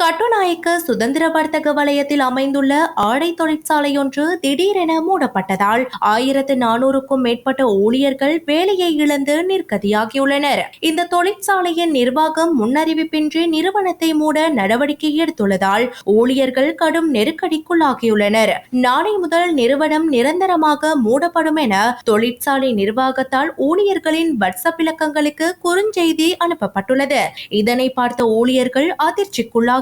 கட்டுநாயக்க சுதந்திர வர்த்தக வலயத்தில் அமைந்துள்ள ஆடை தொழிற்சாலையொன்று திடீரென மூடப்பட்டதால் ஆயிரத்து நானூறுக்கும் மேற்பட்ட ஊழியர்கள் வேலையை இழந்து நிர்கதியாகியுள்ளனர் இந்த தொழிற்சாலையின் நிர்வாகம் முன்னறிவிப்பின்றி நிறுவனத்தை மூட நடவடிக்கை எடுத்துள்ளதால் ஊழியர்கள் கடும் நெருக்கடிக்குள்ளாகியுள்ளனர். நாளை முதல் நிறுவனம் நிரந்தரமாக மூடப்படும் என தொழிற்சாலை நிர்வாகத்தால் ஊழியர்களின் வாட்ஸ்அப் இலக்கங்களுக்கு குறுஞ்செய்தி அனுப்பப்பட்டுள்ளது. இதனை பார்த்த ஊழியர்கள்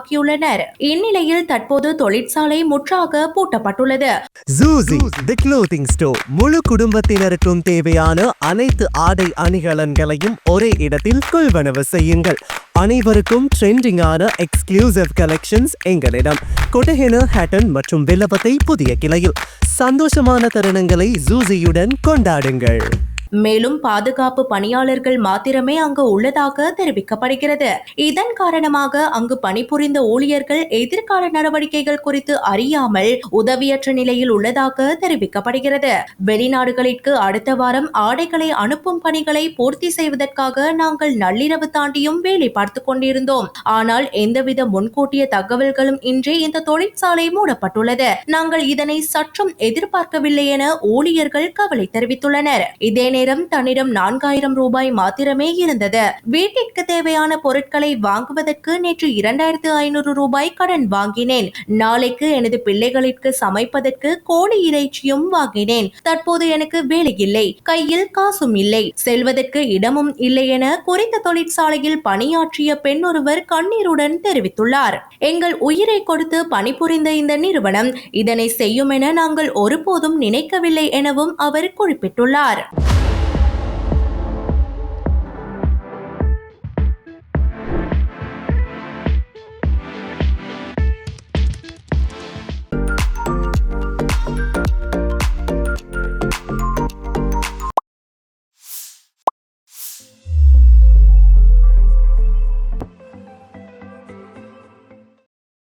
அதிர்ச்சிக்குள்ளாகியுள்ளனர் இந்நிலையில் தற்போது தொழிற்சாலை முற்றாக பூட்டப்பட்டுள்ளது. ஜூசி தி க்ளோத்திங் ஸ்டோர் முழு குடும்பத்தினருக்கும் தேவையான அனைத்து ஆடை அணிகலன்களையும் ஒரே இடத்தில் கொள்வனவு செய்யுங்கள். அனைவருக்கும் ட்ரெண்டிங்கான எக்ஸ்க்ளூசிவ் கலெக்ஷன்ஸ் எங்களிடம். கொட்டஹென ஹேட்டன் மற்றும் வில்லபத்தை புதிய கிளையில். சந்தோஷமான தருணங்களை ஜூசியுடன் கொண்டாடுங்கள். மேலும் பாதுகாப்பு பணியாளர்கள் மாத்திரமே அங்கு உள்ளதாக தெரிவிக்கப்படுகிறது. இதன் காரணமாக அங்கு பணிபுரிந்த ஊழியர்கள் எதிர்கால நடவடிக்கைகள் குறித்து அறியாமல் உதவியற்ற நிலையில் உள்ளதாக தெரிவிக்கப்படுகிறது. வெளிநாடுகளிற்கு அடுத்த வாரம் ஆடைகளை அனுப்பும் பணிகளை பூர்த்தி செய்வதற்காக நாங்கள் நள்ளிரவு தாண்டியும் வேலை பார்த்து கொண்டிருந்தோம். ஆனால் எந்தவித முன்கூட்டிய தகவல்களும் இன்றி இந்த தொழிற்சாலை மூடப்பட்டுள்ளது. நாங்கள் இதனை சற்றும் எதிர்பார்க்கவில்லை என ஊழியர்கள் கவலை தெரிவித்துள்ளனர். இதே நேரம் தன்னிடம் நான்காயிரம் ரூபாய் மாத்திரமே இருந்தது. வீட்டிற்கு தேவையான பொருட்களை வாங்குவதற்கு நேற்று இரண்டாயிரத்து ஐநூறு ரூபாய் கடன் வாங்கினேன். நாளைக்கு எனது பிள்ளைகளிற்கு சமைப்பதற்கு கோழி இறைச்சியும் வாங்கினேன். தற்போது எனக்கு வேலை இல்லை கையில் காசும் இல்லை. செல்வதற்கு இடமும் இல்லை என குறைந்த தொழிற்சாலையில் பணியாற்றிய பெண் ஒருவர் கண்ணீருடன் தெரிவித்துள்ளார். எங்கள் உயிரை கொடுத்து பணிபுரிந்த இந்த நிறுவனம் இதனை செய்யும் என நாங்கள் ஒருபோதும் நினைக்கவில்லை எனவும் அவர் குறிப்பிட்டுள்ளார்.